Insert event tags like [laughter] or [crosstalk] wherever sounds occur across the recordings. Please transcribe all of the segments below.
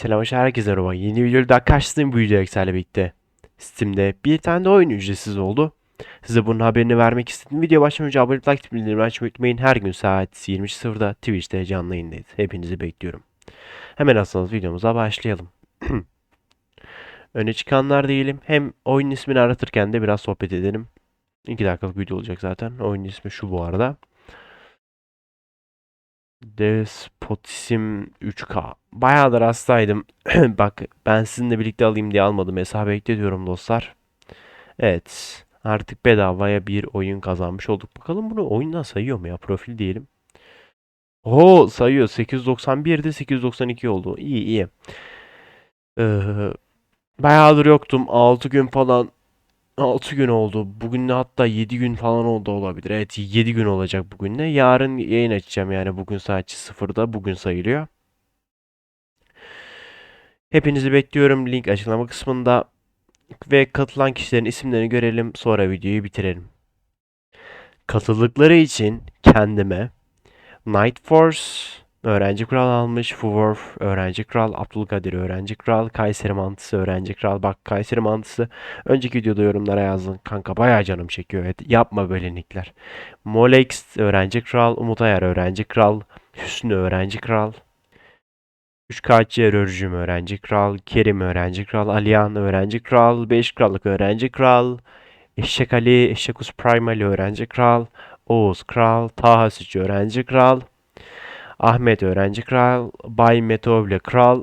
Selam herkese merhaba. Yeni videoda daha karşınızdayım bu video Excel'le birlikte. Steam'de bir tane de oyun ücretsiz oldu. Size bunun haberini vermek istedim. Video başlamadan önce abone like tip açmayı unutmayın. Her gün saat 20.00'da Twitch'te canlı yayındayız. Hepinizi bekliyorum. Hemen aslında videomuza başlayalım. [clears throat] Öne çıkanlar diyelim. Hem oyun ismini aratırken de biraz sohbet edelim. 2 dakikalık video olacak zaten. Oyun ismi şu bu arada. Despotism 3K. Bayağıdır hastaydım. [clears throat] Bak ben sizinle birlikte alayım diye almadım. Hesabı ekletiyorum dostlar. Evet. Artık bedavaya bir oyun kazanmış olduk. Bakalım bunu oyundan sayıyor mu ya? Profil diyelim. Oo sayıyor. 891'de 892 oldu. İyi iyi. Ee, bayağıdır yoktum. 6 gün falan 6 gün oldu. Bugün de hatta 7 gün falan oldu olabilir. Evet 7 gün olacak bugün de. Yarın yayın açacağım yani bugün saat 0'da. Bugün sayılıyor. Hepinizi bekliyorum. Link açıklama kısmında. Ve katılan kişilerin isimlerini görelim. Sonra videoyu bitirelim. Katıldıkları için kendime Night Force öğrenci kral almış. Fuworth öğrenci kral. Abdülkadir öğrenci kral. Kayseri mantısı öğrenci kral. Bak Kayseri mantısı. Önceki videoda yorumlara yazdın. Kanka bayağı canım çekiyor. Evet, yapma böyle nickler. Molex öğrenci kral. Umut Ayar öğrenci kral. Hüsnü öğrenci kral. 3K Erörcüm öğrenci kral. Kerim öğrenci kral. Aliyan öğrenci kral. 5 krallık öğrenci kral. Eşek Ali, Eşekus Primal öğrenci kral. Oğuz kral. Taha Sütçü öğrenci kral. Ahmet öğrenci kral. Bay Metovle kral.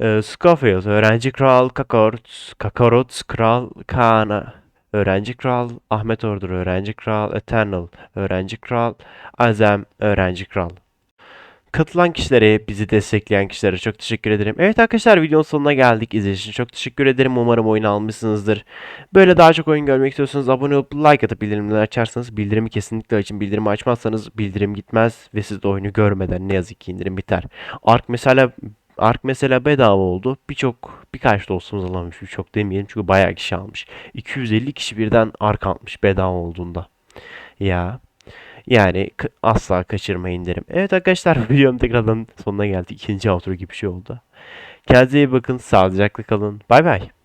Ee, Scofield öğrenci kral. Kakarot, Kakarot kral. Kaan'a öğrenci kral. Ahmet Ordur öğrenci kral. Eternal öğrenci kral. Azem öğrenci kral. Katılan kişilere, bizi destekleyen kişilere çok teşekkür ederim. Evet arkadaşlar videonun sonuna geldik. İzlediğiniz için çok teşekkür ederim. Umarım oyunu almışsınızdır. Böyle daha çok oyun görmek istiyorsanız abone olup like atıp bildirimleri açarsanız bildirimi kesinlikle açın. Bildirimi açmazsanız bildirim gitmez ve siz de oyunu görmeden ne yazık ki indirim biter. Ark mesela Ark mesela bedava oldu. Birçok birkaç dostumuz alamış. Birçok demeyelim çünkü bayağı kişi almış. 250 kişi birden Ark almış bedava olduğunda. Ya. Yani asla kaçırmayın derim. Evet arkadaşlar [laughs] videonun tekrardan sonuna geldik. İkinci outro gibi bir şey oldu. Kendinize iyi bakın. Sağlıcakla kalın. Bay bay.